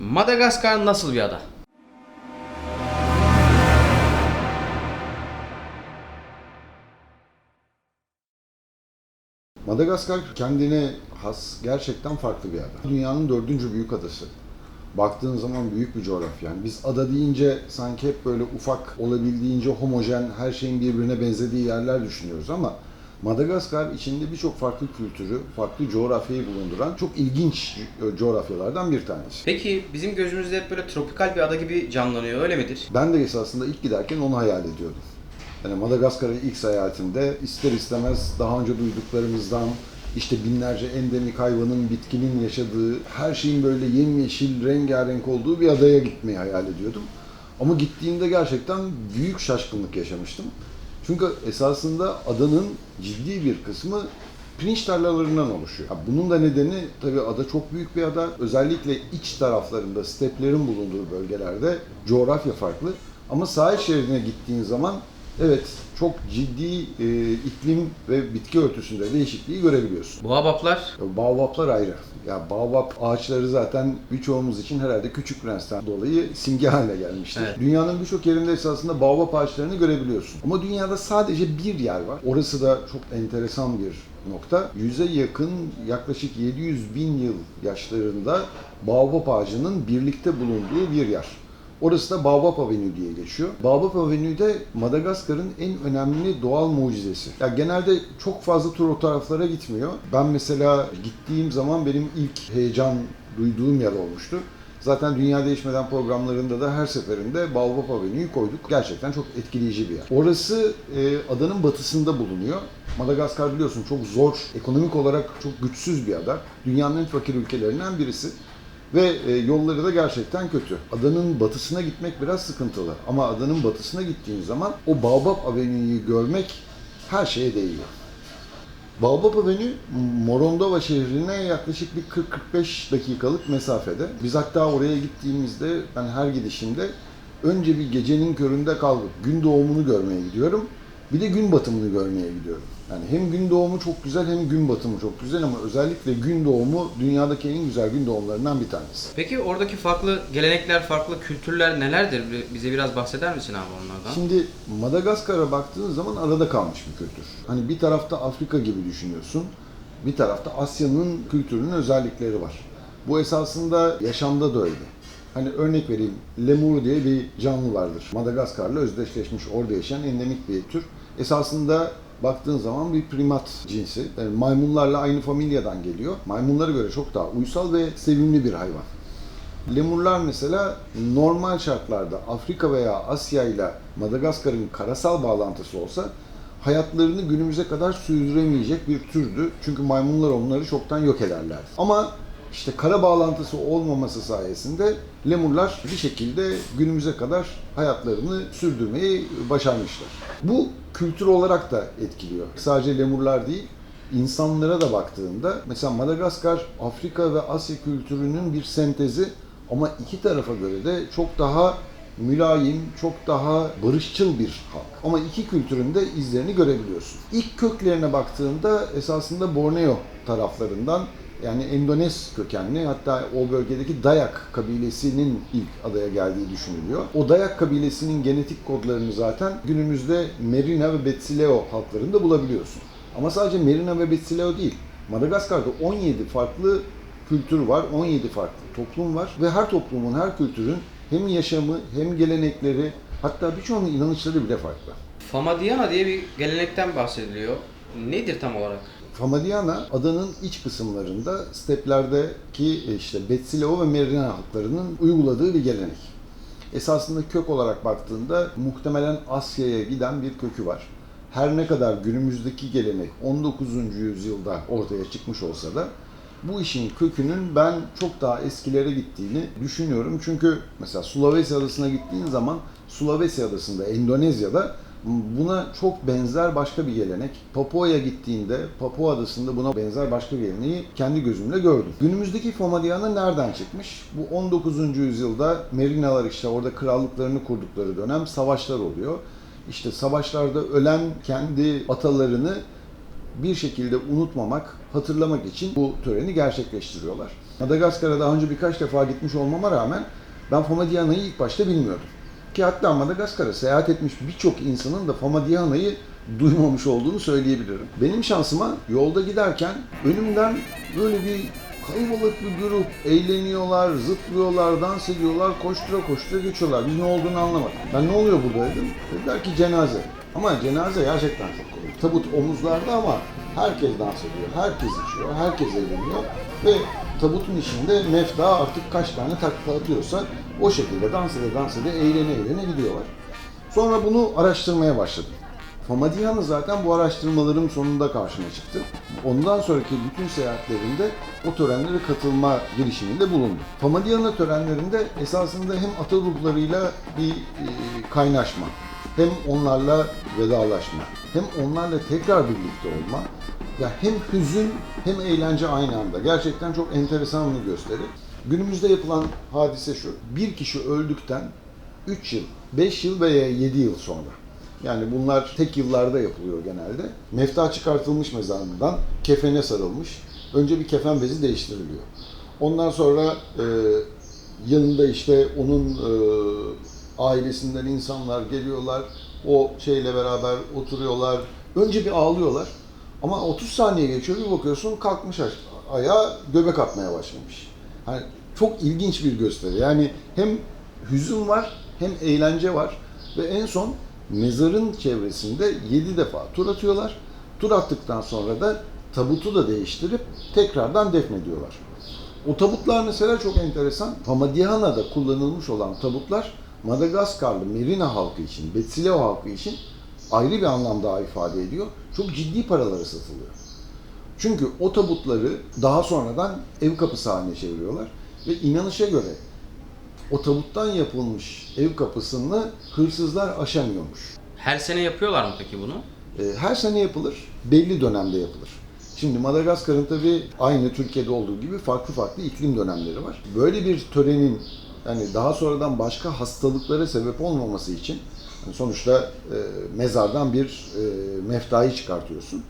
Madagaskar nasıl bir ada? Madagaskar kendine has gerçekten farklı bir ada. Dünyanın dördüncü büyük adası. Baktığın zaman büyük bir coğrafya. Yani biz ada deyince sanki hep böyle ufak, olabildiğince homojen, her şeyin birbirine benzediği yerler düşünüyoruz ama Madagaskar içinde birçok farklı kültürü, farklı coğrafyayı bulunduran çok ilginç co- coğrafyalardan bir tanesi. Peki bizim gözümüzde hep böyle tropikal bir ada gibi canlanıyor öyle midir? Ben de esasında ilk giderken onu hayal ediyordum. Yani Madagaskar'a ilk seyahatimde ister istemez daha önce duyduklarımızdan işte binlerce endemik hayvanın, bitkinin yaşadığı, her şeyin böyle yemyeşil, rengarenk olduğu bir adaya gitmeyi hayal ediyordum. Ama gittiğimde gerçekten büyük şaşkınlık yaşamıştım. Çünkü esasında adanın ciddi bir kısmı pirinç tarlalarından oluşuyor. Bunun da nedeni tabii ada çok büyük bir ada. Özellikle iç taraflarında, steplerin bulunduğu bölgelerde coğrafya farklı. Ama sahil şeridine gittiğin zaman evet çok ciddi e, iklim ve bitki örtüsünde değişikliği görebiliyorsun. Baobaplar ayrı. Ya baobap ağaçları zaten birçoğumuz için herhalde Küçük Prens'ten dolayı simge haline gelmiştir. Evet. Dünyanın birçok yerinde esasında baobap ağaçlarını görebiliyorsun. Ama dünyada sadece bir yer var. Orası da çok enteresan bir nokta. Yüze yakın yaklaşık 700 bin yıl yaşlarında baobap ağacının birlikte bulunduğu bir yer. Orası da Baobab Avenue diye geçiyor. Baobab Avenue de Madagaskar'ın en önemli doğal mucizesi. Ya genelde çok fazla tur o taraflara gitmiyor. Ben mesela gittiğim zaman benim ilk heyecan duyduğum yer olmuştu. Zaten Dünya Değişmeden programlarında da her seferinde Baobab Avenue'yu koyduk. Gerçekten çok etkileyici bir yer. Orası e, adanın batısında bulunuyor. Madagaskar biliyorsun çok zor, ekonomik olarak çok güçsüz bir ada. Dünyanın en fakir ülkelerinden birisi. Ve e, yolları da gerçekten kötü. Adanın batısına gitmek biraz sıkıntılı. Ama adanın batısına gittiğin zaman o Baobab Avenue'yu görmek her şeye değiyor. Baobab Avenue, Morondova şehrine yaklaşık bir 40-45 dakikalık mesafede. Biz hatta oraya gittiğimizde, ben her gidişimde önce bir gecenin köründe kalkıp gün doğumunu görmeye gidiyorum. Bir de gün batımını görmeye gidiyorum. Yani hem gün doğumu çok güzel hem gün batımı çok güzel ama özellikle gün doğumu dünyadaki en güzel gün doğumlarından bir tanesi. Peki oradaki farklı gelenekler, farklı kültürler nelerdir? Bize biraz bahseder misin abi onlardan? Şimdi Madagaskar'a baktığın zaman arada kalmış bir kültür. Hani bir tarafta Afrika gibi düşünüyorsun, bir tarafta Asya'nın kültürünün özellikleri var. Bu esasında yaşamda da öyle. Hani örnek vereyim, lemur diye bir canlı vardır. Madagaskar'la özdeşleşmiş, orada yaşayan endemik bir tür. Esasında baktığın zaman bir primat cinsi. Yani maymunlarla aynı familyadan geliyor. Maymunlara göre çok daha uysal ve sevimli bir hayvan. Lemurlar mesela normal şartlarda Afrika veya Asya ile Madagaskar'ın karasal bağlantısı olsa hayatlarını günümüze kadar sürdüremeyecek bir türdü. Çünkü maymunlar onları çoktan yok ederler. Ama işte kara bağlantısı olmaması sayesinde lemurlar bir şekilde günümüze kadar hayatlarını sürdürmeyi başarmışlar. Bu kültür olarak da etkiliyor. Sadece lemurlar değil, insanlara da baktığında mesela Madagaskar Afrika ve Asya kültürünün bir sentezi ama iki tarafa göre de çok daha mülayim, çok daha barışçıl bir halk. Ama iki kültürün de izlerini görebiliyorsun. İlk köklerine baktığında esasında Borneo taraflarından yani Endonez kökenli hatta o bölgedeki Dayak kabilesinin ilk adaya geldiği düşünülüyor. O Dayak kabilesinin genetik kodlarını zaten günümüzde Merina ve Betsileo halklarında bulabiliyorsun. Ama sadece Merina ve Betsileo değil. Madagaskar'da 17 farklı kültür var, 17 farklı toplum var ve her toplumun, her kültürün hem yaşamı hem gelenekleri hatta birçoğunun inanışları bile farklı. Famadiana diye bir gelenekten bahsediliyor. Nedir tam olarak? Famadiana adanın iç kısımlarında steplerdeki e, işte Betsileo ve Merina halklarının uyguladığı bir gelenek. Esasında kök olarak baktığında muhtemelen Asya'ya giden bir kökü var. Her ne kadar günümüzdeki gelenek 19. yüzyılda ortaya çıkmış olsa da bu işin kökünün ben çok daha eskilere gittiğini düşünüyorum. Çünkü mesela Sulawesi adasına gittiğin zaman Sulawesi adasında, Endonezya'da buna çok benzer başka bir gelenek. Papua'ya gittiğinde Papua adasında buna benzer başka bir geleneği kendi gözümle gördüm. Günümüzdeki Famadiana nereden çıkmış? Bu 19. yüzyılda Merinalar işte orada krallıklarını kurdukları dönem savaşlar oluyor. İşte savaşlarda ölen kendi atalarını bir şekilde unutmamak, hatırlamak için bu töreni gerçekleştiriyorlar. Madagaskar'a daha önce birkaç defa gitmiş olmama rağmen ben Famadiana'yı ilk başta bilmiyordum. Ki hatta Madagaskar'a seyahat etmiş birçok insanın da Famadiana'yı duymamış olduğunu söyleyebilirim. Benim şansıma yolda giderken önümden böyle bir kalabalık bir grup eğleniyorlar, zıplıyorlar, dans ediyorlar, koştura koştura geçiyorlar. Biz ne olduğunu anlamadık. Ben ne oluyor burada dedim. Dediler ki cenaze. Ama cenaze gerçekten çok komik. Tabut omuzlarda ama herkes dans ediyor, herkes içiyor, herkes eğleniyor ve tabutun içinde mefta artık kaç tane takla atıyorsa o şekilde dans ede dans ede eğlene eğlene gidiyorlar. Sonra bunu araştırmaya başladım. Famadiana zaten bu araştırmalarım sonunda karşıma çıktı. Ondan sonraki bütün seyahatlerimde o törenlere katılma girişiminde bulundum. Famadiana törenlerinde esasında hem ata ruhlarıyla bir e, kaynaşma, hem onlarla vedalaşma, hem onlarla tekrar birlikte olma, ya hem hüzün hem eğlence aynı anda. Gerçekten çok enteresan bir gösteri. Günümüzde yapılan hadise şu. Bir kişi öldükten 3 yıl, 5 yıl veya 7 yıl sonra. Yani bunlar tek yıllarda yapılıyor genelde. Mefta çıkartılmış mezarından kefene sarılmış. Önce bir kefen bezi değiştiriliyor. Ondan sonra e, yanında işte onun e, ailesinden insanlar geliyorlar. O şeyle beraber oturuyorlar. Önce bir ağlıyorlar. Ama 30 saniye geçiyor bir bakıyorsun kalkmış ayağa göbek atmaya başlamış. Hani çok ilginç bir gösteri. Yani hem hüzün var hem eğlence var ve en son mezarın çevresinde 7 defa tur atıyorlar. Tur attıktan sonra da tabutu da değiştirip tekrardan defnediyorlar. O tabutlar mesela çok enteresan. Famadihana'da kullanılmış olan tabutlar Madagaskarlı Merina halkı için, Betsileo halkı için ayrı bir anlam daha ifade ediyor. Çok ciddi paralara satılıyor. Çünkü o tabutları daha sonradan ev kapısı haline çeviriyorlar ve inanışa göre o tabuttan yapılmış ev kapısını hırsızlar aşamıyormuş. Her sene yapıyorlar mı peki bunu? E, Her sene yapılır, belli dönemde yapılır. Şimdi Madagaskar'ın tabii aynı Türkiye'de olduğu gibi farklı farklı iklim dönemleri var. Böyle bir törenin yani daha sonradan başka hastalıklara sebep olmaması için yani sonuçta e, mezardan bir e, meftayı çıkartıyorsun.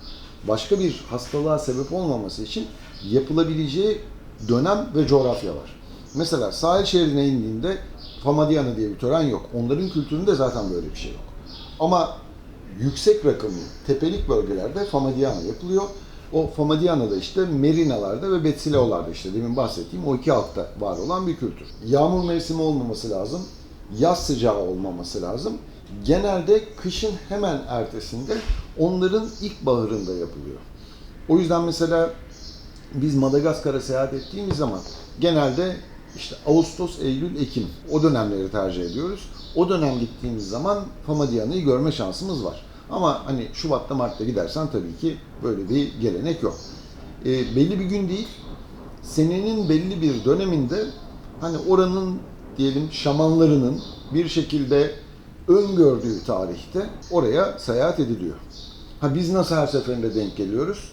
Başka bir hastalığa sebep olmaması için yapılabileceği dönem ve coğrafya var. Mesela sahil şehrine indiğinde Famadiana diye bir tören yok. Onların kültüründe zaten böyle bir şey yok. Ama yüksek rakımlı tepelik bölgelerde Famadiana yapılıyor. O Famadiana'da işte Merinalarda ve Betsileolarda işte demin bahsettiğim o iki halkta var olan bir kültür. Yağmur mevsimi olmaması lazım. Yaz sıcağı olmaması lazım. Genelde kışın hemen ertesinde onların ilkbaharında yapılıyor. O yüzden mesela biz Madagaskar'a seyahat ettiğimiz zaman genelde işte Ağustos, Eylül, Ekim o dönemleri tercih ediyoruz. O dönem gittiğimiz zaman Famadiana'yı görme şansımız var. Ama hani Şubat'ta, Mart'ta gidersen tabii ki böyle bir gelenek yok. E, belli bir gün değil, senenin belli bir döneminde hani oranın diyelim şamanlarının bir şekilde öngördüğü tarihte oraya seyahat ediliyor. Ha biz nasıl her seferinde denk geliyoruz?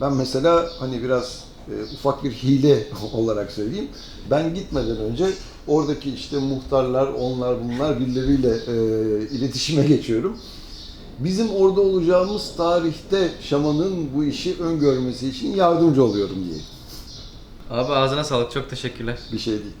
Ben mesela hani biraz e, ufak bir hile olarak söyleyeyim. Ben gitmeden önce oradaki işte muhtarlar, onlar bunlar birileriyle e, iletişime geçiyorum. Bizim orada olacağımız tarihte şamanın bu işi öngörmesi için yardımcı oluyorum diye. Abi ağzına sağlık. Çok teşekkürler. Bir şey değil.